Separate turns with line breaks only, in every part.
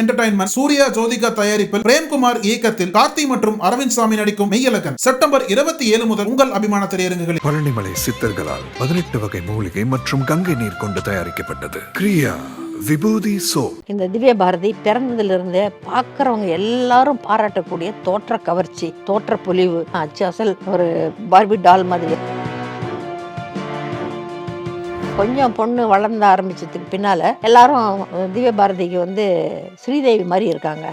Entertainment Surya Jyothika தயாரிப்பில் பிரேம்குமார் இயக்கத்தில் கார்த்தி மற்றும் அரவிந்த் சாமி நடிக்கும் மெய்யலகன் செப்டம்பர் இருபத்தி ஏழு முதல் உங்கள் அபிமான திரையரங்குகளில்
பழனிமலை சித்தர்களால் பதினெட்டு வகை மூலிகை மற்றும் கங்கை நீர் கொண்டு தயாரிக்கப்பட்டது. கிரியா விபூதி சோப்.
இந்த திவ்ய பாரதி பிறந்ததிலிருந்தே பார்க்குறவங்க எல்லாரும் பாராட்டக்கூடிய தோற்ற கவர்ச்சி தோற்ற பொலிவு. அச்சு அசல் ஒரு பார்பி டால் மாதிரி. கொஞ்சம் பொண்ணு வளர்ந்த ஆரம்பிச்சதுக்கு பின்னால் எல்லாரும் திவ்ய பாரதிக்கு வந்து ஸ்ரீதேவி மாதிரி இருக்காங்க.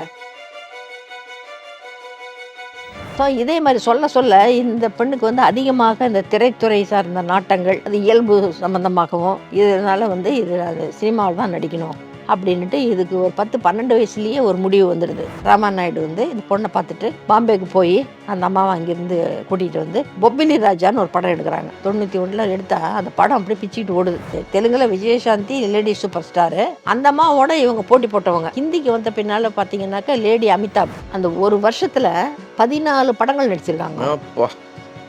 ஸோ இதே மாதிரி சொல்ல சொல்ல இந்த பெண்ணுக்கு வந்து அதிகமாக இந்த திரைத்துறை சார்ந்த நாட்டங்கள் அது இயல்பு சம்பந்தமாகவும் இதனால் வந்து இது அது சினிமாவில் தான் நடிக்கணும். அப்படின்ட்டு இதுக்கு ஒரு பத்து பன்னெண்டு வயசுலேயே ஒரு முடிவு வந்துடுது ராமா நாயுடு வந்து இந்த பொண்ணை பார்த்துட்டு பாம்பேக்கு போய் அந்த அம்மாவை அங்கேருந்து கூட்டிகிட்டு வந்து பொப்பிலி ராஜான்னு ஒரு படம் எடுக்கிறாங்க. தொண்ணூற்றி ஒன்றில் எடுத்தால் அந்த படம் அப்படியே பிச்சுக்கிட்டு ஓடுது. தெலுங்கில் விஜயசாந்தி லேடி சூப்பர் ஸ்டாரு அந்த அம்மாவோட இவங்க போட்டி போட்டவங்க. ஹிந்திக்கு வந்த பின்னால் பார்த்தீங்கன்னாக்கா லேடி அமிதாப். அந்த ஒரு வருஷத்தில் பதினாலு படங்கள் நடிச்சிருக்காங்க.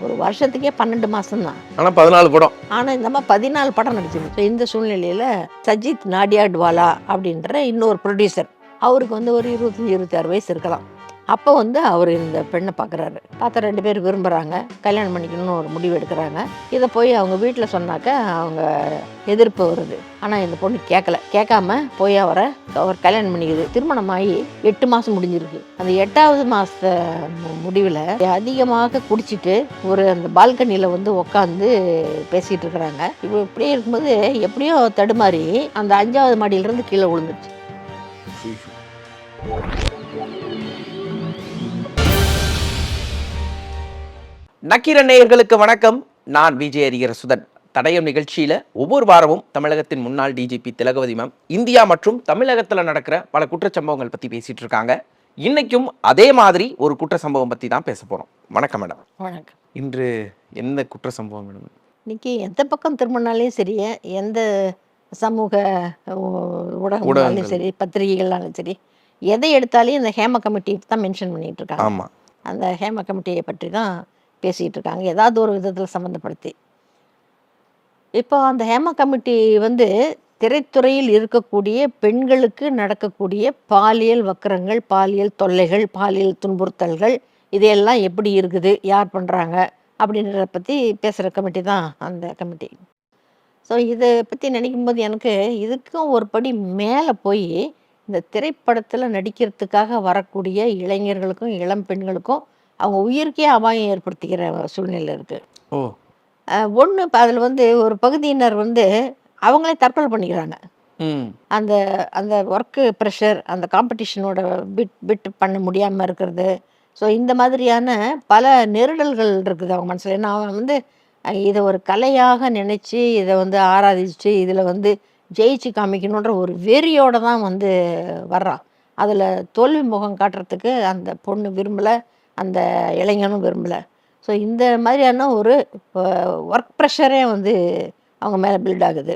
ஒரு வருஷத்துக்கே பன்னெண்டு மாதம் தான்
ஆனா பதினாலு படம்.
ஆனால் இந்த மாதிரி பதினாலு படம் நடிச்சிருக்கு ஸோ இந்த சூழ்நிலையில் சஜித் நாடியாட்வாலா அப்படின்ற இன்னொரு ப்ரொடியூசர் அவருக்கு வந்து ஒரு இருபத்தஞ்சி இருபத்தாறு வயசு இருக்கலாம். அப்போ வந்து அவர் இந்த பெண்ணை பார்க்குறாரு. பார்த்தா ரெண்டு பேர் விரும்புகிறாங்க கல்யாணம் பண்ணிக்கணும்னு ஒரு முடிவு எடுக்கிறாங்க. இதை போய் அவங்க வீட்டில் சொன்னாக்க அவங்க எதிர்ப்பு வருது. ஆனால் இந்த பொண்ணு கேட்கல. கேட்காம போய் அவரை அவர் கல்யாணம் பண்ணிக்குது. திருமணமாகி எட்டு மாதம் முடிஞ்சிருக்கு. அந்த எட்டாவது மாத முடிவில் அதிகமாக குடிச்சிட்டு ஒரு அந்த பால்கனியில் வந்து உட்காந்து பேசிகிட்டு இருக்கிறாங்க. இப்போ இப்படியே இருக்கும்போது எப்படியோ தடுமாறி அந்த அஞ்சாவது மாடியிலிருந்து கீழே விழுந்துருச்சு.
நக்கீர நேயர்களுக்கு வணக்கம். நான் விஜய் அரிகர சுதன் தடயம் நிகழ்ச்சியில ஒவ்வொரு வாரமும் தமிழகத்தின் முன்னாள் டிஜிபி திலகவதி மேம் இந்தியா மற்றும் தமிழகத்துல நடக்கிற பல குற்றச்சம்பவங்கள் பத்தி பேசிட்டு இருக்காங்க. இன்னைக்கும் அதே மாதிரி ஒரு குற்ற சம்பவம் பத்தி தான் பேச போறோம். வணக்கம் மேடம்
வணக்கம்.
இன்று என்ன குற்ற சம்பவம் மேடம்
இன்னைக்கு எந்த பக்கம் திரும்பினாலும் சரி எந்த சமூக ஊடகங்களாலும்
ஊடகங்கள்.
சரி பத்திரிகைகள்னாலும் சரி எதை எடுத்தாலும் இந்த ஹேம கமிட்டி தான் மென்ஷன் பண்ணிட்டு இருக்காங்க.
ஆமா.
அந்த ஹேம கமிட்டியை பற்றி தான் பேசிகிட்டு இருக்காங்க ஏதாவது ஒரு விதத்தில் சம்மந்தப்படுத்தி இப்போ அந்த ஹேம கமிட்டி வந்து திரைத்துறையில் இருக்கக்கூடிய பெண்களுக்கு நடக்கக்கூடிய பாலியல் வக்கரங்கள் பாலியல் தொல்லைகள் பாலியல் துன்புறுத்தல்கள் இதையெல்லாம் எப்படி இருக்குது யார் பண்ணுறாங்க அப்படின்றத பற்றி பேசுகிற கமிட்டி தான் அந்த கமிட்டி. ஸோ இதை பற்றி நினைக்கும் போது எனக்கு இதுக்கும் ஒரு படி மேலே போய் இந்த திரைப்படத்தில் நடிக்கிறதுக்காக வரக்கூடிய இளைஞர்களுக்கும் இளம் பெண்களுக்கும் அவங்க உயிருக்கே அபாயம் ஏற்படுத்திக்கிற சூழ்நிலை இருக்குது ஒன்று இப்போ அதில் வந்து ஒரு பகுதியினர் வந்து அவங்களே தற்கொலை பண்ணிக்கிறாங்க.
ம்.
அந்த அந்த ஒர்க்கு ப்ரெஷர் அந்த காம்படிஷனோட பிட் பிட் பண்ண முடியாமல் இருக்கிறது. ஸோ இந்த மாதிரியான பல நெருடல்கள் இருக்குது அவங்க மனசில். ஏன்னா அவன் வந்து இதை ஒரு கலையாக நினச்சி இதை வந்து ஆராதிச்சு இதில் வந்து ஜெயிச்சு காமிக்கணுன்ற ஒரு வெறியோட தான் வந்து வர்றான் அதில் தோல்வி முகம் காட்டுறதுக்கு அந்த பொண்ணு விரும்பலை. அந்த இளைஞனும் விரும்பலை. ஸோ இந்த மாதிரியான ஒரு ஒர்க் ப்ரெஷரே வந்து அவங்க மேலே பில்ட் ஆகுது.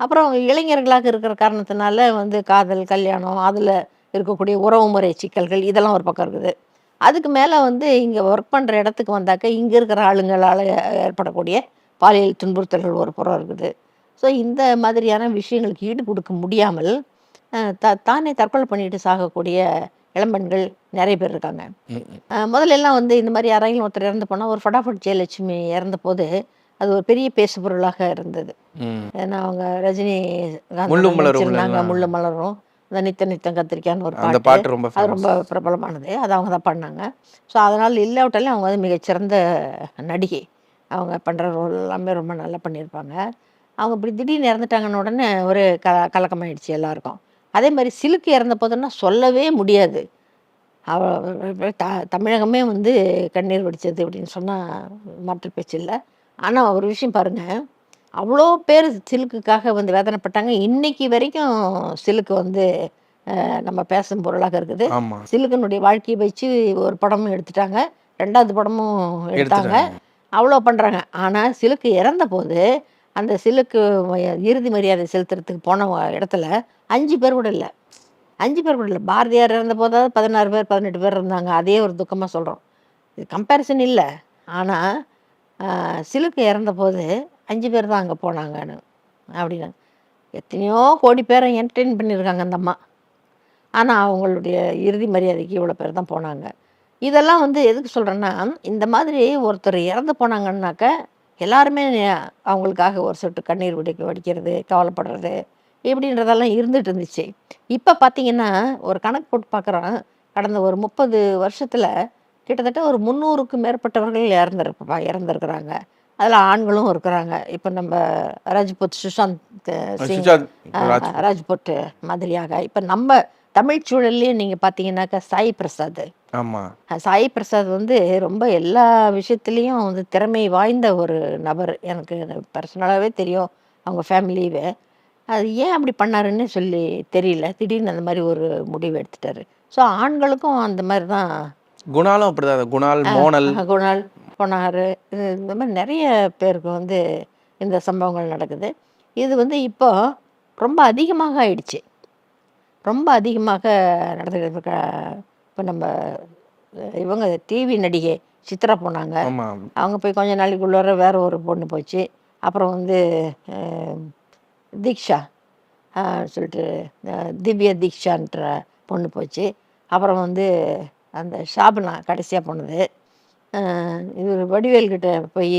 அப்புறம் இளைஞர்களாக இருக்கிற காரணத்தினால வந்து காதல் கல்யாணம் அதில் இருக்கக்கூடிய உறவுமுறை சிக்கல்கள் இதெல்லாம் ஒரு பக்கம் இருக்குது. அதுக்கு மேலே வந்து இங்கே ஒர்க் பண்ணுற இடத்துக்கு வந்தாக்க இங்கே இருக்கிற ஆளுங்களால் ஏற்படக்கூடிய பாலியல் துன்புறுத்தல்கள் ஒரு புறம் இருக்குது. ஸோ இந்த மாதிரியான விஷயங்களுக்கு ஈடு கொடுக்க முடியாமல் த தானே தற்கொலை பண்ணிட்டு சாகக்கூடிய இளம்பெண்கள் நிறைய பேர் இருக்காங்க. முதல்ல எல்லாம் வந்து இந்த மாதிரி யாராயும் ஒருத்தர் இறந்து போனால் ஒரு ஃபடாஃபட் ஜெயலட்சுமி இறந்த போது அது ஒரு பெரிய பேசு பொருளாக இருந்தது. ஏன்னா அவங்க ரஜினி
இல்லைங்களா?
முள்ளு மலரும். இந்த நித்த நித்தம் கத்திரிக்கான்னு ஒரு
அந்த
பாட்டு.
பாட்டு ரொம்ப
அது. ரொம்ப பிரபலமானது. அது அவங்க தான் பண்ணாங்க. ஸோ அதனால் இல்லாவிட்டாலும் அவங்க வந்து மிகச்சிறந்த நடிகை. அவங்க பண்ணுற ரோல் எல்லாமே ரொம்ப நல்லா பண்ணியிருப்பாங்க. அவங்க இப்படி திடீர்னு இறந்துட்டாங்கன்னு உடனே ஒரு க கலக்கமாயிடுச்சு எல்லாருக்கும். அதே மாதிரி சிலுக்கு இறந்த போதுன்னா சொல்லவே முடியாது. அவ த தமிழகமே வந்து கண்ணீர் வடிச்சது அப்படின்னு சொன்னால் மாற்று பேச்சு இல்லை. ஆனால் ஒரு விஷயம் பாருங்கள் அவ்வளோ பேர் சிலுக்குக்காக வந்து வேதனைப்பட்டாங்க. இன்னைக்கு வரைக்கும் சிலுக்கு வந்து நம்ம பேசும் பொருளாக இருக்குது. சிலுக்கனுடைய வாழ்க்கையை வச்சு ஒரு படமும் எடுத்துட்டாங்க. ரெண்டாவது படமும் எடுத்தாங்க. அவ்வளோ பண்ணுறாங்க ஆனால் சிலுக்கு இறந்த போது அந்த சிலுக்கு இறுதி மரியாதை செலுத்துறதுக்கு போன இடத்துல அஞ்சு பேர் கூட இல்லை. அஞ்சு பேர் கூட இல்லை. பாரதியார் இறந்த போதாவது பதினாறு பேர் பதினெட்டு பேர் இருந்தாங்க. அதே ஒரு துக்கமாக சொல்கிறோம் இது கம்பேரிசன் இல்லை. ஆனால் சிலுக்கு இறந்த போது அஞ்சு பேர் தான் அங்கே போனாங்கன்னு அப்படின்னா எத்தனையோ கோடி பேரை என்டர்டெயின் பண்ணியிருக்காங்க அந்த அம்மா. ஆனால் அவங்களுடைய இறுதி மரியாதைக்கு இவ்வளோ பேர் தான் போனாங்க. இதெல்லாம் வந்து எதுக்கு சொல்கிறேன்னா இந்த மாதிரி ஒருத்தர் இறந்து போனாங்கன்னாக்க எல்லாருமே அவங்களுக்காக ஒரு சொட்டு கண்ணீர் வடிக்க வடிக்கிறது கவலைப்படுறது இப்படின்றதெல்லாம் இருந்துட்டு இருந்துச்சு. இப்போ பார்த்தீங்கன்னா ஒரு கணக்கு போட்டு பார்க்குறோம் கடந்த ஒரு முப்பது வருஷத்தில் கிட்டத்தட்ட ஒரு முந்நூறுக்கும் மேற்பட்டவர்கள் இறந்துருப்பா இறந்துருக்குறாங்க. அதில் ஆண்களும் இருக்கிறாங்க. இப்போ நம்ம ராஜ்புத் சுஷாந்த் சிங்
சுஜாத்
ஆஹ்,
ராஜ்
ராஜ்புட் மாதிரியாக. இப்போ நம்ம தமிழ் சூழல்லையே நீங்கள் பார்த்தீங்கன்னாக்கா சாய் பிரசாத்.
ஆமா.
சாய் பிரசாத் வந்து ரொம்ப எல்லா விஷயத்துலேயும் வந்து திறமை வாய்ந்த ஒரு நபர். எனக்கு பர்சனலாகவே தெரியும். அவங்க ஃபேமிலியவே அது ஏன் அப்படி பண்ணாருன்னு சொல்லி தெரியல. திடீர்னு அந்த மாதிரி ஒரு முடிவு எடுத்துட்டாரு. ஸோ ஆண்களுக்கும் அந்த மாதிரி தான்.
குணாலும் அப்படிதான். குணால் மோனல்.
குணால் போனார் இந்த மாதிரி நிறைய பேருக்கு வந்து இந்த சம்பவங்கள் நடக்குது. இது வந்து இப்போ ரொம்ப அதிகமாக ஆயிடுச்சு. ரொம்ப அதிகமாக நடந்துக்கிட்டு இருக்க இப்போ நம்ம இவங்க டிவி நடிகை சித்ரா போனாங்க. அவங்க போய் கொஞ்ச நாளைக்குள்ளார வேற ஒரு பொண்ணு போச்சு. அப்புறம் வந்து தீக்ஷா சொல்லிட்டு திவ்யா தீக்ஷான்ற பொண்ணு போச்சு. அப்புறம் வந்து அந்த ஷாபனா கடைசியாக போனது. இவர் வடிவேல்கிட்ட போய்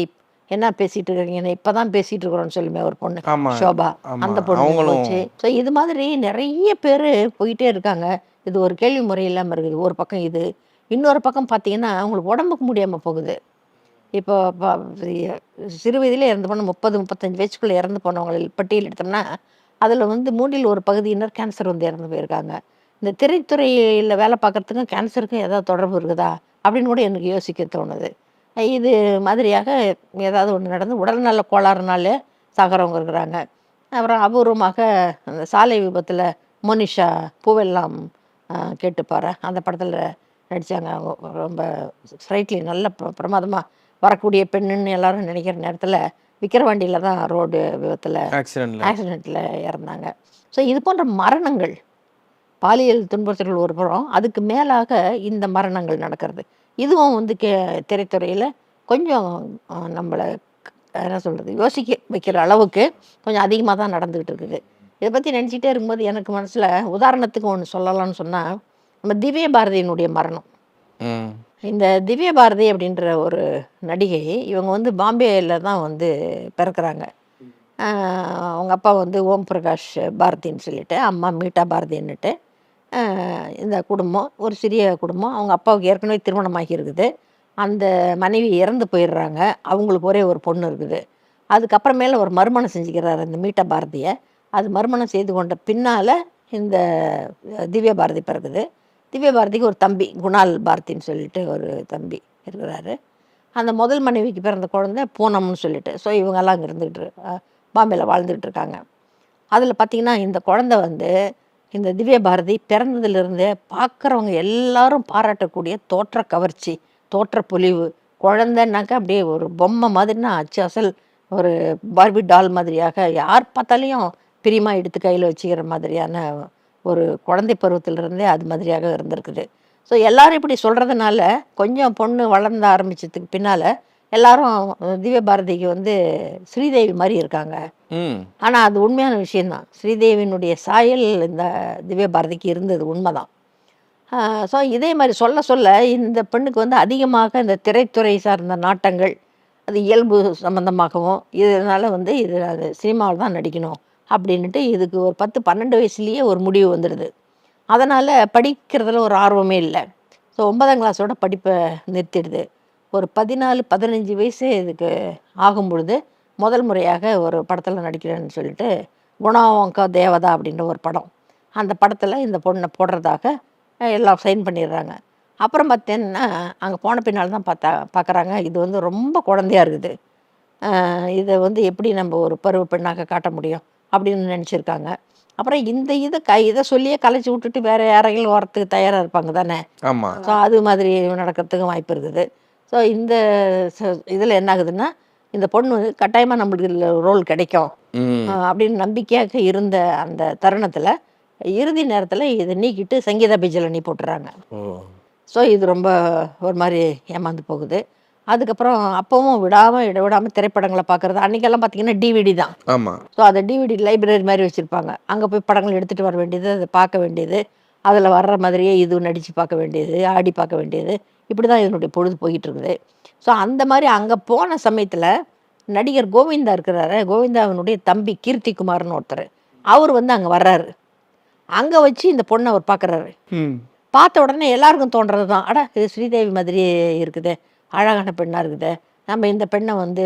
என்ன பேசிட்டு இருக்கீங்கன்னு இப்போ தான் பேசிட்டு இருக்கிறோம்னு சொல்லுமே ஒரு பொண்ணு ஷோபா. அந்த பொண்ணு போச்சு. ஸோ இது மாதிரி நிறைய பேர் போயிட்டே இருக்காங்க. இது ஒரு கேள்வி முறை இல்லாமல் இருக்குது. ஒரு பக்கம் இது. இன்னொரு பக்கம் பார்த்தீங்கன்னா அவங்களுக்கு உடம்புக்கு முடியாமல் போகுது. இப்போ சிறு வயதிலே இறந்து போன முப்பது முப்பத்தஞ்சு வயசுக்குள்ளே இறந்து போனவங்க பட்டியல் எடுத்தோம்னா அதில் வந்து மூன்றில் ஒரு பகுதியினர் கேன்சர் வந்து இறந்து போயிருக்காங்க. இந்த திரைத்துறையில் வேலை பார்க்குறதுக்கும் கேன்சருக்கும் ஏதாவது தொடர்பு இருக்குதா? அப்படின்னு கூட எனக்கு யோசிக்க தோணுது. இது மாதிரியாக ஏதாவது ஒன்று நடந்து உடல்நல கோளாறுனாலே சாகிறவங்க இருக்கிறாங்க. அப்புறம் அபூர்வமாக அந்த சாலை விபத்தில் மோனிஷா பூவெல்லாம் கேட்டுப்பாரு அந்த படத்தில் நடித்தாங்க அவங்க ரொம்ப ஸ்ட்ரைட்லி நல்ல பிர- பிரமாதமா வரக்கூடிய பெண்ணுன்னு எல்லாரும் நினைக்கிற நேரத்தில் விக்கிரவாண்டியில் தான் ரோடு விபத்தில்
ஆக்சிடென்ட்ல
ஆக்சிடெண்ட்டில் இறந்தாங்க. ஸோ இது போன்ற மரணங்கள் பாலியல் துன்புறுத்தல்கள் ஒரு புறம் அதுக்கு மேலாக இந்த மரணங்கள் நடக்கிறது. இதுவும் வந்து கே திரைத்துறையில் கொஞ்சம் நம்மளை என்ன சொல்கிறது யோசிக்க வைக்கிற அளவுக்கு கொஞ்சம் அதிகமாக தான் நடந்துக்கிட்டு இருக்குது இதை பற்றி நினச்சிட்டே இருக்கும்போது எனக்கு மனசில் உதாரணத்துக்கு ஒன்று சொல்லலாம்னு சொன்னால் நம்ம திவ்ய பாரதியினுடைய மரணம். இந்த திவ்ய பாரதி அப்படின்ற ஒரு நடிகை இவங்க வந்து பாம்பேயில் தான் வந்து பிறக்கிறாங்க. அவங்க அப்பா வந்து ஓம் பிரகாஷ் பாரதின்னு சொல்லிட்டு அம்மா மீட்டா பாரதின்னுட்டு இந்த குடும்பம் ஒரு சிறிய குடும்பம் அவங்க அப்பாவுக்கு ஏற்கனவே திருமணமாகி இருக்குது அந்த மனைவி இறந்து போயிடுறாங்க. அவங்களுக்கு ஒரே ஒரு பொண்ணு இருக்குது. அதுக்கப்புறமேல ஒரு மறுமணம் செஞ்சுக்கிறாரு இந்த மீட்டா பாரதியை. அது மறுமணம் செய்து கொண்ட பின்னால் இந்த திவ்ய பாரதி பிறகுது திவ்ய பாரதிக்கு ஒரு தம்பி குணால் பாரதின்னு சொல்லிட்டு ஒரு தம்பி இருக்கிறாரு. அந்த முதல் மனைவிக்கு பிறந்த குழந்தை பூனம்னு சொல்லிட்டு. ஸோ இவங்கெல்லாம் அங்கே இருந்துக்கிட்டு பாம்பேயில் வாழ்ந்துக்கிட்டு இருக்காங்க. அதில் பார்த்தீங்கன்னா இந்த குழந்தை வந்து இந்த திவ்ய பாரதி பிறந்ததுலேருந்தே பார்க்குறவங்க எல்லாரும் பாராட்டக்கூடிய தோற்ற கவர்ச்சி தோற்ற பொலிவு குழந்தைன்னாக்கா அப்படியே ஒரு பொம்மை மாதிரினா அச்சு அசல் ஒரு பார்பி டால் மாதிரியாக யார் பார்த்தாலையும் பிரியமாக எடுத்து கையில் வச்சுக்கிற மாதிரியான ஒரு குழந்தை பருவத்திலிருந்தே அது மாதிரியாக இருந்திருக்குது. ஸோ எல்லாரும் இப்படி சொல்கிறதுனால கொஞ்சம் பொண்ணு வளர்ந்த ஆரம்பிச்சதுக்கு பின்னால் எல்லாரும் திவ்ய பாரதிக்கு வந்து ஸ்ரீதேவி மாதிரி இருக்காங்க. ஆனால் அது உண்மையான விஷயம்தான். ஸ்ரீதேவியினுடைய சாயல் இந்த திவ்ய பாரதிக்கு இருந்தது உண்மைதான். ஸோ இதே மாதிரி சொல்ல சொல்ல இந்த பெண்ணுக்கு வந்து அதிகமாக இந்த திரைத்துறை சார்ந்த நாட்டங்கள் அது இயல்பு சம்பந்தமாகவும் இதனால வந்து இது அது சினிமாவில் தான் நடிக்கணும் அப்படின்ட்டு இதுக்கு ஒரு பத்து பன்னெண்டு வயசுலேயே ஒரு முடிவு வந்துடுது. அதனால் படிக்கிறதுல ஒரு ஆர்வமே இல்லை. ஸோ ஒன்பதாம் கிளாஸோட படிப்பை நிறுத்திடுது. ஒரு பதினாலு பதினஞ்சு வயசு இதுக்கு ஆகும் பொழுது முதல் முறையாக ஒரு படத்தில் நடிக்கிறேன்னு சொல்லிட்டு குணாவங்கா தேவதா அப்படின்ற ஒரு படம். அந்த படத்தில் இந்த பொண்ணை போடுறதாக எல்லாம் சைன் பண்ணிடுறாங்க. அப்புறம் பார்த்தீங்கன்னா அங்கே போன பின்னால் தான் பார்த்தா பார்க்குறாங்க இது வந்து ரொம்ப குழந்தையா இருக்குது. இதை வந்து எப்படி நம்ம ஒரு பருவ பெண்ணாக காட்ட முடியும் அப்படின்னு நினச்சிருக்காங்க. அப்புறம் இந்த இதை க இதை சொல்லியே கலைச்சி விட்டுட்டு வேற யாரையும் வரத்துக்கு தயாராக இருப்பாங்க தானே?
ஆமா.
ஸோ அது மாதிரி நடக்கிறதுக்கும் வாய்ப்பு இருக்குது. ஸோ இந்த இதில் என்ன ஆகுதுன்னா இந்த பொண்ணு வந்து கட்டாயமாக நம்மளுக்கு ரோல் கிடைக்கும். அப்படின்னு நம்பிக்கையாக இருந்த அந்த தருணத்தில் இறுதி நேரத்தில் இதை நீக்கிட்டு சங்கீதா பிஜலனி போட்டுறாங்க.
ஓ.
ஸோ இது ரொம்ப ஒரு மாதிரி ஏமாந்து போகுது. அதுக்கப்புறம் அப்பவும் விடாமல் இட விடாமல் திரைப்படங்களை பார்க்குறது அன்றைக்கெல்லாம் பார்த்தீங்கன்னா டிவிடி தான்.
ஆமா.
ஸோ அதை டிவிடி லைப்ரரி மாதிரி வச்சுருப்பாங்க. அங்கே போய் படங்கள் எடுத்துகிட்டு வர வேண்டியது அதை பார்க்க வேண்டியது அதில் வர்ற மாதிரியே இது நடித்து பார்க்க வேண்டியது ஆடி பார்க்க வேண்டியது இப்படி தான் இதனுடைய பொழுது போயிட்டு இருக்குது ஸோ அந்த மாதிரி அங்கே போன சமயத்தில் நடிகர் கோவிந்தா இருக்கிறாரு. கோவிந்தாவினுடைய தம்பி கீர்த்திகுமார்னு ஒருத்தர். அவர் வந்து அங்கே வர்றாரு. அங்கே வச்சு இந்த பொண்ணை அவர் பார்க்குறாரு
ம்.
பார்த்த உடனே எல்லாருக்கும் தோன்றது தான் அட இது ஸ்ரீதேவி மாதிரியே இருக்குதே. அழகான பெண்ணாக இருக்குதே. நம்ம இந்த பெண்ணை வந்து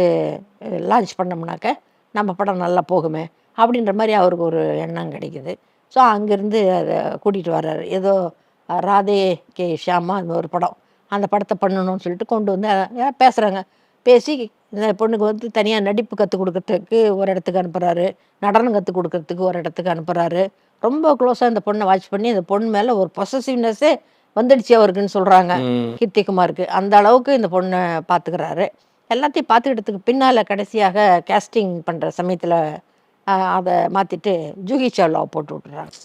லான்ச் பண்ணோம்னாக்க நம்ம படம் நல்லா போகுமே. அப்படின்ற மாதிரி அவருக்கு ஒரு எண்ணம் கிடைக்குது. ஸோ அங்கேருந்து அதை கூட்டிகிட்டு வர்றாரு. ஏதோ ராதே கே ஷியாமா அந்த ஒரு படம். அந்த படத்தை பண்ணணும்னு சொல்லிட்டு கொண்டு வந்து பேசுகிறாங்க பேசி இந்த பொண்ணுக்கு வந்து தனியாக நடிப்பு கற்றுக் கொடுக்கறதுக்கு ஒரு இடத்துக்கு அனுப்புகிறாரு நடனம் கற்றுக் கொடுக்கறதுக்கு ஒரு இடத்துக்கு அனுப்புகிறாரு ரொம்ப க்ளோஸாக இந்த பொண்ணை வாட்ச் பண்ணி இந்த பொண்ணு மேலே ஒரு பொசசிவ்னஸ்ஸே வந்துடுச்சு அவருக்குன்னு சொல்கிறாங்க. கீர்த்திகுமாருக்கு. அந்த அளவுக்கு இந்த பொண்ணை பார்த்துக்கிறாரு எல்லாத்தையும் பார்த்துக்கிட்டதுக்கு பின்னால் கடைசியாக கேஸ்டிங் பண்ணுற சமயத்தில் அதை மாற்றிட்டு ஜூஹி சாவ்லாவை போட்டு விட்டுறாங்க.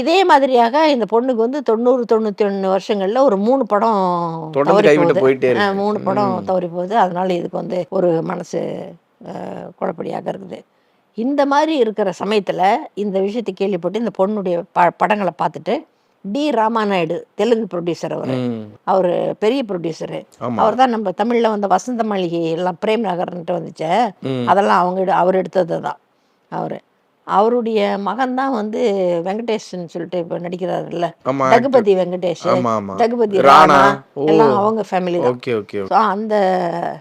இதே மாதிரியாக இந்த பொண்ணுக்கு வந்து தொண்ணூறு தொண்ணூற்றி ஒன்று வருஷங்களில் ஒரு மூணு படம் தவறி போகுது. மூணு படம். தவறி போகுது. அதனால இதுக்கு வந்து ஒரு மனசு குழப்படியாக இருக்குது. இந்த மாதிரி இருக்கிற சமயத்தில் இந்த விஷயத்தை கேள்விப்பட்டு இந்த பொண்ணுடைய ப படங்களை பார்த்துட்டு டி ராமாநாயுடு தெலுங்கு ப்ரொடியூசர் அவர். அவர் பெரிய ப்ரொடியூசரு அவர் தான் நம்ம தமிழில் வந்த வசந்த மாளிகை எல்லாம் பிரேம் நகர்ன்ட்டு வந்துச்சே. அதெல்லாம் அவங்க அவர் எடுத்தது தான் அவர். அவருடைய மகன் தான் வந்து வெங்கடேஷன் சொல்லிட்டு இப்போ நடிக்கிறாருல்ல.
ஆமா
ரகுபதி வெங்கடேஷ்
ஆமா ஆமா.
ரகுபதி
ராணா.
எல்லாம் அவங்க ஃபேமிலி தான். அந்த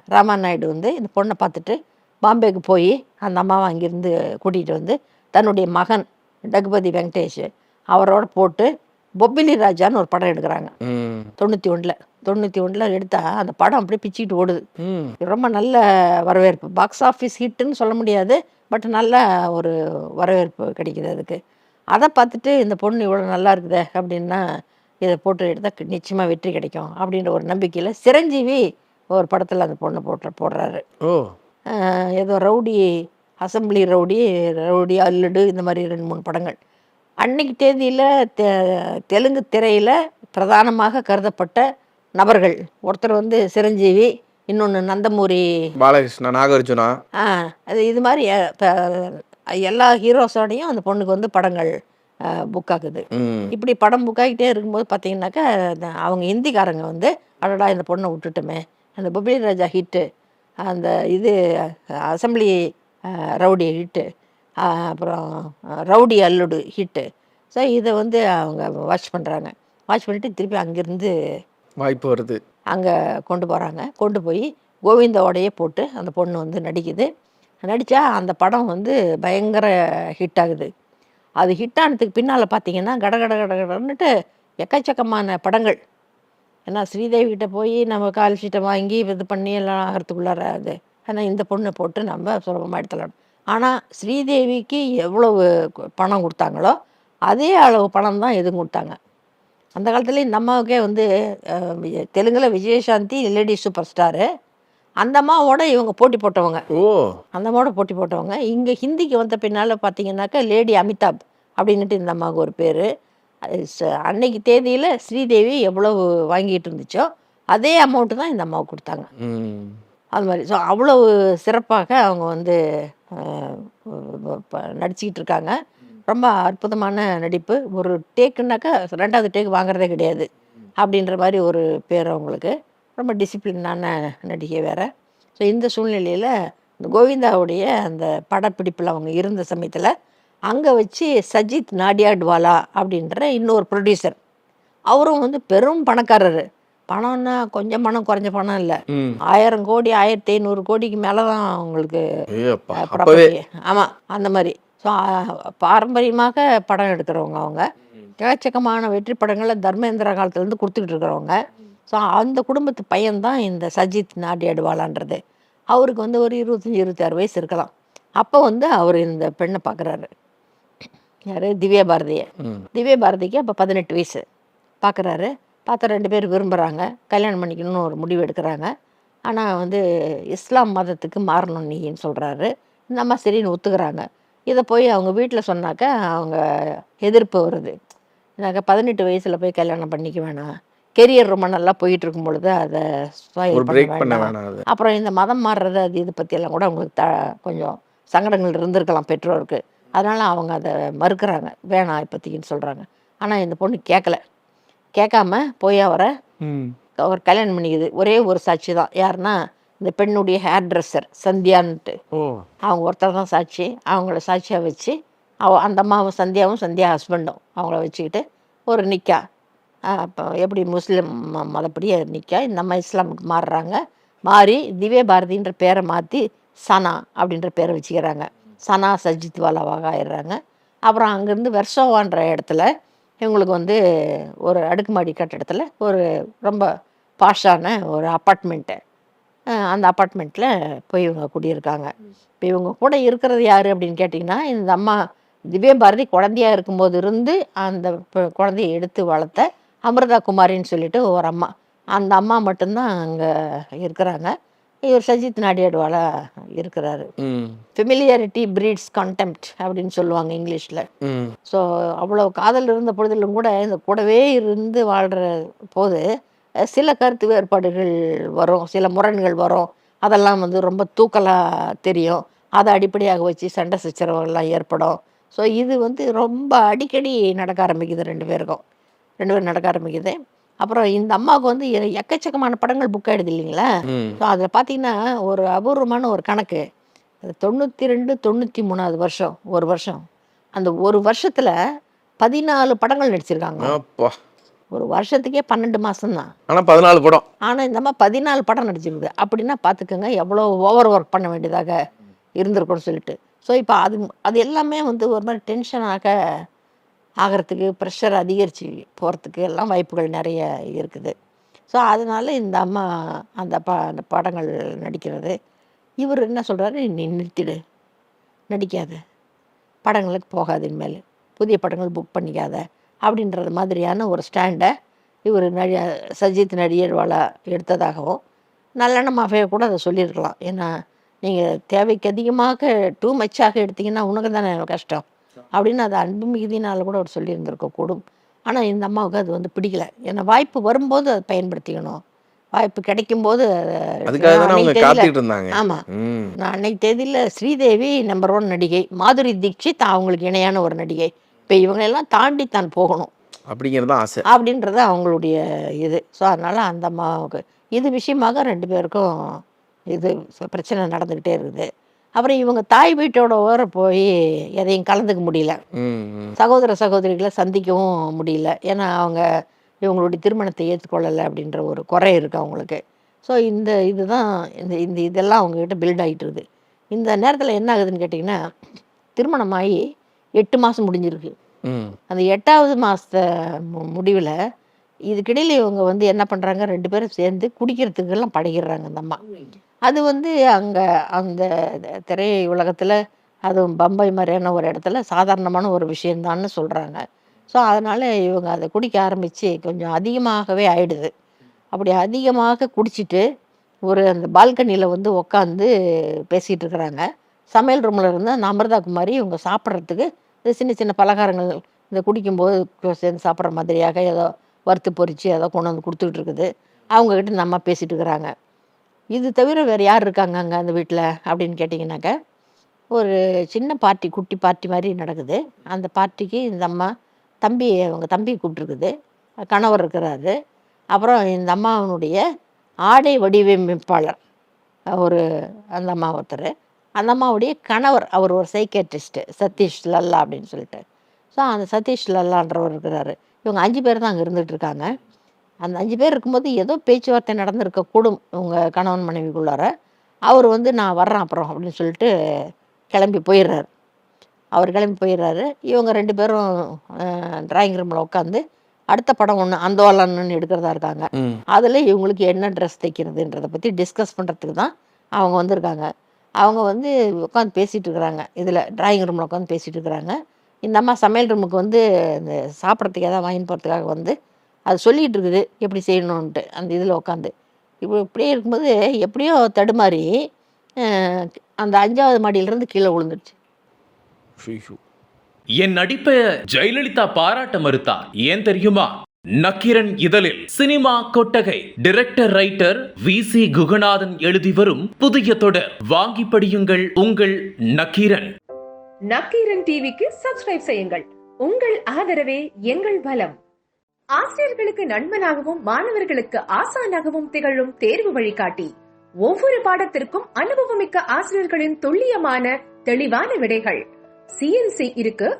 ராமா நாயுடு வந்து இந்த பொண்ணை பார்த்துட்டு பாம்பேக்கு போய் அந்த அம்மாவை அங்கேருந்து கூட்டிகிட்டு வந்து தன்னுடைய மகன் ரகுபதி வெங்கடேஷ் அவரோட போட்டு பொப்பிலி ராஜான்னு ஒரு படம் எடுக்கிறாங்க.
ம்.
தொண்ணூற்றி ஒன்றில் தொண்ணூற்றி ஒன்றில் எடுத்தா அந்த படம் அப்படியே பிச்சுக்கிட்டு ஓடுது. ரொம்ப நல்ல வரவேற்பு. பாக்ஸ் ஆஃபீஸ் ஹிட்டுன்னு சொல்ல முடியாது. பட் நல்ல ஒரு வரவேற்பு கிடைக்குது அதுக்கு. அதை பார்த்துட்டு இந்த பொண்ணு இவ்வளோ நல்லா இருக்குதே அப்படின்னா இதை போட்டு எடுத்தால் நிச்சயமாக வெற்றி கிடைக்கும் அப்படின்ற ஒரு நம்பிக்கையில் சிரஞ்சீவி ஒரு படத்தில் அந்த பொண்ணை போட்டு போடுறாரு. ஏதோ rowdy assembly rowdy rowdy Alludu இந்த மாதிரி ரெண்டு மூணு படங்கள். அன்னைக்கு தேதியில் தெ தெலுங்கு திரையில் பிரதானமாக கருதப்பட்ட நபர்கள். ஒருத்தர் வந்து சிரஞ்சீவி இன்னொன்று நந்தமூரி.
பாலகிருஷ்ணா நாகார்ஜுனா.
அது இது மாதிரி எல்லா ஹீரோஸோடையும் அந்த பொண்ணுக்கு வந்து படங்கள் புக் ஆகுது. இப்படி படம் புக் ஆகிட்டே இருக்கும்போது பார்த்தீங்கன்னாக்கா அவங்க ஹிந்திக்காரங்க வந்து அடடா இந்த பொண்ணை விட்டுட்டோமே. அந்த பப்ளி ராஜா ஹிட்டு அந்த இது அசம்பிளி ரவுடி ஹிட்டு அப்புறம் ரவுடி அல்லுடு ஹிட்டு ஸோ இதை வந்து அவங்க வாட்ச் பண்ணுறாங்க வாட்ச் பண்ணிவிட்டு திருப்பி அங்கேருந்து
வாய்ப்பு வருது.
அங்கே கொண்டு போகிறாங்க கொண்டு போய் கோவிந்தாவோடையே போட்டு அந்த பொண்ணு வந்து நடிக்குது. நடித்தா அந்த படம் வந்து பயங்கர ஹிட் ஆகுது. அது ஹிட் ஆனதுக்கு பின்னால் பார்த்தீங்கன்னா கட கட கட கடன்னுட்டு எக்கச்சக்கமான படங்கள். ஏன்னா ஸ்ரீதேவி கிட்ட போய் நம்ம கால் சீட்டை வாங்கி இது பண்ணி எல்லாம் ஆகிறதுக்குள்ளார அது. ஆனால் இந்த பொண்ணை போட்டு நம்ம சுலபமாக எடுத்துடலாம். ஆனால் ஸ்ரீதேவிக்கு எவ்வளவு பணம் கொடுத்தாங்களோ அதே அளவு பணம் தான் எதுவும் கொடுத்தாங்க. அந்த காலத்துல இந்த அம்மாவுக்கே வந்து தெலுங்குல விஜயசாந்தி லேடி சூப்பர் ஸ்டாரு. அந்த அம்மாவோட இவங்க போட்டி போட்டவங்க.
ஓ.
அந்த அம்மாவோட போட்டி போட்டவங்க. இங்கே ஹிந்திக்கு வந்த பின்னால் பார்த்தீங்கன்னாக்கா லேடி அமிதாப் அப்படின்னுட்டு இந்த அம்மாவுக்கு ஒரு பேர். அன்னைக்கு தேதியில் ஸ்ரீதேவி எவ்வளவு வாங்கிட்டு இருந்துச்சோ அதே அமௌண்ட்டு தான் இந்த அம்மாவுக்கு கொடுத்தாங்க. அது மாதிரி. ஸோ அவ்வளவு சிறப்பாக அவங்க வந்து நடிச்சுக்கிட்டு இருக்காங்க. ரொம்ப அற்புதமான நடிப்பு. ஒரு டேக்குனாக்கா ரெண்டாவது டேக் வாங்குறதே கிடையாது. அப்படின்ற மாதிரி ஒரு பேர் அவங்களுக்கு. ரொம்ப டிசிப்ளினான நடிகை வேற. ஸோ இந்த சூழ்நிலையில் இந்த கோவிந்தாவுடைய அந்த படப்பிடிப்பில் அவங்க இருந்த சமயத்தில் அங்கே வச்சு சஜித் நாடியாட்வாலா அப்படின்ற இன்னொரு ப்ரொடியூசர் அவரும் வந்து பெரும் பணக்காரர். பணம்னா கொஞ்சம் பணம் குறைஞ்ச பணம் இல்லை. ஆயிரம் கோடி ஆயிரத்தி ஐநூறு கோடிக்கு மேலே தான் அவங்களுக்கு ஆமாம் அந்த மாதிரி. ஸோ பாரம்பரியமாக படம் எடுக்கிறவங்க அவங்க. எக்கச்சக்கமான வெற்றி படங்களை தர்மேந்திரா காலத்துலேருந்து கொடுத்துக்கிட்டு இருக்கிறவங்க. ஸோ அந்த குடும்பத்து பையன்தான் இந்த சஜித் நாடியாடுவாளான்றது அவருக்கு வந்து ஒரு இருபத்தஞ்சி இருபத்தாறு வயசு இருக்கலாம். அப்போ வந்து அவர் இந்த பெண்ணை பார்க்குறாரு யார்? திவ்யா பாரதியை. திவ்ய பாரதிக்கு அப்போ பதினெட்டு வயசு. பார்க்குறாரு பார்த்தா ரெண்டு பேர் விரும்புகிறாங்க கல்யாணம் பண்ணிக்கணும்னு ஒரு முடிவு எடுக்கிறாங்க. ஆனால் வந்து இஸ்லாம் மதத்துக்கு மாறணும் நீன்னு சொல்கிறாரு இந்த அம்மா சரின்னு ஒத்துக்கிறாங்க. இதை போய் அவங்க வீட்டில் சொன்னாக்கா அவங்க எதிர்ப்பு வருது. எனக்கு பதினெட்டு வயசில் போய் கல்யாணம் பண்ணிக்க வேணாம். கெரியர் ரொம்ப நல்லா போயிட்டு இருக்கும் பொழுது அதை அப்புறம் இந்த மதம் மாறுறது அது இது பற்றியெல்லாம் கூட அவங்களுக்கு த கொஞ்சம் சங்கடங்கள் இருந்திருக்கலாம் பெற்றோருக்கு. அதனால் அவங்க அதை மறுக்கிறாங்க. வேணாம் இப்போதைக்குன்னு சொல்கிறாங்க ஆனால் இந்த பொண்ணு கேட்கல கேட்காம போய் அவரை அவர் கல்யாணம் பண்ணிக்குது. ஒரே ஒரு சாட்சி தான். யாருன்னா இந்த பெண்ணுடைய ஹேர் ட்ரெஸ்ஸர் சந்தியான்ட்டு அவங்க ஒருத்தர் தான் சாட்சி. அவங்கள சாட்சியாக வச்சு அவ அந்த அம்மாவும் சந்தியாவும் சந்தியா ஹஸ்பண்டும் அவங்கள வச்சுக்கிட்டு ஒரு நிக்கா. அப்போ எப்படி முஸ்லீம் ம- மதப்படி நிக்கா? இந்த அம்மா இஸ்லாமுக்கு மாறுறாங்க. மாறி திவ்ய பாரதின்ற பேரை மாற்றி சனா அப்படின்ற பேரை வச்சுக்கிறாங்க. சனா சஜித் வாலாவாக ஆயிடுறாங்க. அப்புறம் அங்கேருந்து வெர்சோவான்ற இடத்துல இவங்களுக்கு வந்து ஒரு அடுக்குமாடி கட்டடத்தில் ஒரு ரொம்ப பாஷான ஒரு அப்பார்ட்மெண்ட்டு அந்த அப்பார்ட்மெண்ட்டில் போய் இவங்க குடியிருக்காங்க. இப்போ இவங்க கூட இருக்கிறது யார் அப்படின்னு கேட்டிங்கன்னா இந்த அம்மா திவ்ய பாரதி குழந்தையா இருக்கும்போது இருந்து அந்த குழந்தைய எடுத்து வளர்த்த அமிர்தா குமாரின்னு சொல்லிட்டு ஒரு அம்மா. அந்த அம்மா மட்டும்தான் அங்கே இருக்கிறாங்க. இவர் சஜித் நாடியாடுவாலா இருக்கிறாரு. ஃபெமிலியாரிட்டி பிரீட்ஸ் கண்டெம்ட் அப்படின்னு சொல்லுவாங்க இங்கிலீஷில். ஸோ அவ்வளோ காதல் இருந்த பொழுதிலும் கூட இந்த கூடவே இருந்து வாழ்கிற போது சில கருத்து வேறுபாடுகள் வரும் சில முரண்கள் வரும். அதெல்லாம் வந்து ரொம்ப தூக்கலாக தெரியும். அதை அடிப்படையாக வச்சு சண்டை சச்சரவுகள்லாம் ஏற்படும். ஸோ இது வந்து ரொம்ப அடிக்கடி நடக்க ஆரம்பிக்குது ரெண்டு பேருக்கும். ரெண்டு பேரும் நடக்க ஆரம்பிக்குது. அப்புறம் இந்த அம்மாவுக்கு வந்து எ- எக்கச்சக்கமான படங்கள் புக் ஆகிடுது இல்லைங்களா? ஸோ அதில் பார்த்தீங்கன்னா ஒரு அபூர்வமான ஒரு கணக்கு. தொண்ணூற்றி ரெண்டு தொண்ணூற்றி மூணாவது வருஷம் ஒரு வருஷம். அந்த ஒரு வருஷத்தில் பதினாலு படங்கள் நடிச்சிருக்காங்க.
அப்பா.
ஒரு வருஷத்துக்கே பன்னெண்டு மாதம்தான்
ஆனா பதினாலு படம்.
ஆனால் இந்த மாதிரி பதினாலு படம் நடிச்சிருக்குது. அப்படின்னா பார்த்துக்கோங்க எவ்வளோ ஓவர் ஒர்க் பண்ண வேண்டியதாக இருந்திருக்கும்னு சொல்லிட்டு. ஸோ இப்போ அது அது எல்லாமே வந்து ஒரு மாதிரி டென்ஷனாக ஆகிறதுக்கு ப்ரெஷர் அதிகரித்து போகிறதுக்கு எல்லாம் வாய்ப்புகள் நிறைய இருக்குது. ஸோ அதனால இந்த அம்மா அந்த ப அந்த படங்கள் நடிக்கிறது. இவர் என்ன சொல்கிறாரு நீ நிறுத்திடு. நடிக்காத. படங்களுக்கு போகாது இனிமேல். புதிய படங்கள் புக் பண்ணிக்காத. அப்படின்றது மாதிரியான ஒரு ஸ்டாண்டை இவர் நடி சஜித் நடிகர்வாலா எடுத்ததாகவும் நல்லெண்ணமாகவே கூட அதை சொல்லியிருக்கலாம். ஏன்னா நீங்கள் தேவைக்கு அதிகமாக டூ மச்சாக எடுத்தீங்கன்னா உனக்கு தானே கஷ்டம். அப்படின்னு அது அன்பு மிகுதினால கூட அவர் சொல்லியிருந்திருக்க கூடும். ஆனால் இந்த அம்மாவுக்கு அது வந்து பிடிக்கல. ஏன்னா வாய்ப்பு வரும்போது அதை பயன்படுத்திக்கணும். வாய்ப்பு கிடைக்கும்போது அதை
அதுக்காக தானே அவங்க
அன்னைக்கு தேதியில-
காத்துக்கிட்டு இருந்தாங்க.
ஆமா.
ம்.
நான் அன்னைக்கு தேதியில் ஸ்ரீதேவி நம்பர் ஒன் நடிகை. மாதுரி தீக்ஷித் அவங்களுக்கு இணையான ஒரு நடிகை. இப்போ இவங்களெல்லாம் தாண்டி தான் போகணும்.
அப்படிங்கிறது தான் ஆசை.
அப்படின்றது அவங்களுடைய இது. ஸோ அதனால் அந்த அம்மாவுக்கு இது விஷயமாக ரெண்டு பேருக்கும் இது பிரச்சனை நடந்துக்கிட்டே இருக்குது. அப்புறம் இவங்க தாய் வீட்டோட ஓர போய் எதையும் கலந்துக்க முடியல. சகோதர சகோதரிகளை சந்திக்கவும் முடியல. ஏன்னா அவங்க இவங்களுடைய திருமணத்தை ஏற்றுக்கொள்ளலை அப்படின்ற ஒரு குறை இருக்குது அவங்களுக்கு. ஸோ இந்த இதுதான் இந்த இந்த இதெல்லாம் அவங்கக்கிட்ட பில்ட் ஆகிட்டு இருக்குது. இந்த நேரத்தில் என்ன ஆகுதுன்னு கேட்டிங்கன்னா திருமணமாகி எட்டு மாதம் முடிஞ்சிருக்கு. அந்த எட்டாவது மாதத்த முடிவில் இதுக்கிடையில் இவங்க வந்து என்ன பண்ணுறாங்க ரெண்டு பேரும் சேர்ந்து குடிக்கிறதுக்கெல்லாம் பழகிடுறாங்க அந்த அம்மா. அது வந்து அங்கே அந்த திரை உலகத்தில் அதுவும் பம்பாய் மாதிரியான ஒரு இடத்துல சாதாரணமான ஒரு விஷயந்தான்னு சொல்கிறாங்க ஸோ அதனால் இவங்க அதை குடிக்க ஆரம்பித்து கொஞ்சம் அதிகமாகவே ஆயிடுது. அப்படி அதிகமாக குடிச்சிட்டு ஒரு அந்த பால்கனியில் வந்து உட்காந்து பேசிகிட்டு இருக்கிறாங்க. சமையல் ரூமில் இருந்து அந்த அமிர்தா குமாரி இவங்க சாப்பிட்றதுக்கு இந்த சின்ன சின்ன பலகாரங்கள் இந்த குடிக்கும்போது சேர்ந்து சாப்பிட்ற மாதிரியாக ஏதோ வறுத்து பொறிச்சு ஏதோ கொண்டு வந்து கொடுத்துட்டு இருக்குது. அவங்கக்கிட்ட அம்மா பேசிகிட்டு இருக்கிறாங்க. இது தவிர வேறு யார் இருக்காங்க அங்கே அந்த வீட்டில் அப்படின்னு கேட்டிங்கனாக்க ஒரு சின்ன பார்ட்டி குட்டி பார்ட்டி மாதிரி நடக்குது. அந்த பார்ட்டிக்கு இந்த அம்மா தம்பி அவங்க தம்பி கூப்பிட்ருக்குது கணவர் இருக்கிறாரு. அப்புறம் இந்த அம்மாவனுடைய ஆடை வடிவமைப்பாளர். ஒரு அந்த அம்மா ஒருத்தர். அந்த அம்மாவுடைய கணவர் அவர் ஒரு சைக்கேட்ரிஸ்ட்டு சதீஷ் லல்லா அப்படின்னு சொல்லிட்டு. ஸோ அந்த சதீஷ் லல்லான்றவர் இருக்கிறாரு. இவங்க அஞ்சு பேர் தான் அங்கே இருந்துகிட்டு இருக்காங்க. அந்த அஞ்சு பேர் இருக்கும்போது ஏதோ பேச்சுவார்த்தை நடந்திருக்க கூடும் இவங்க கணவன் மனைவிக்குள்ளார. அவர் வந்து நான் வர்றேன் அப்புறம் அப்படின்னு சொல்லிட்டு கிளம்பி போயிடுறாரு. அவர் கிளம்பி போயிடுறாரு. இவங்க ரெண்டு பேரும் டிராயிங் ரூமில் உட்காந்து அடுத்த படம் ஒன்று அந்தோலன்னு எடுக்கிறதா இருக்காங்க. அதில் இவங்களுக்கு என்ன ட்ரெஸ் தைக்கிறதுன்றதை பற்றி டிஸ்கஸ் பண்ணுறதுக்கு தான் அவங்க வந்திருக்காங்க. அவங்க வந்து உட்காந்து பேசிகிட்டு இருக்கிறாங்க இதில் டிராயிங் ரூமில் உட்காந்து பேசிகிட்டு இருக்கிறாங்க இந்த அம்மா சமையல் ரூமுக்கு வந்து இந்த சாப்பிட்றதுக்கு எதாவது வாங்கி போகிறதுக்காக வந்து அது சொல்லிகிட்டு இருக்குது எப்படி செய்யணுன்ட்டு அந்த இதில் உட்காந்து இப்போ இப்படியே இருக்கும்போது எப்படியோ தடுமாறி அந்த அஞ்சாவது மாடியிலேருந்து கீழே விழுந்துருச்சு.
என் நடிப்பை ஜெயலலிதா பாராட்ட மறுத்தார் ஏன் தெரியுமா? நக்கீரன் இதழில் சினிமா கொட்டகை. Director writer V C Kuganathan எழுதி வரும் புதிய தொடர். வாங்கி படியுங்கள் உங்கள் நக்கீரன்.
நக்கீரன் டிவிக்கு சப்ஸ்கிரைப் செய்யுங்கள். உங்கள் ஆதரவே எங்கள் பலம். ஆசிரியர்களுக்கு நண்பனாகவும் மாணவர்களுக்கு ஆசானாகவும் திகழும் தேர்வு வழிகாட்டி. ஒவ்வொரு பாடத்திற்கும் அனுபவமிக்க ஆசிரியர்களின் துல்லியமான தெளிவான விடைகள். சிஎன்சி இருக்கு.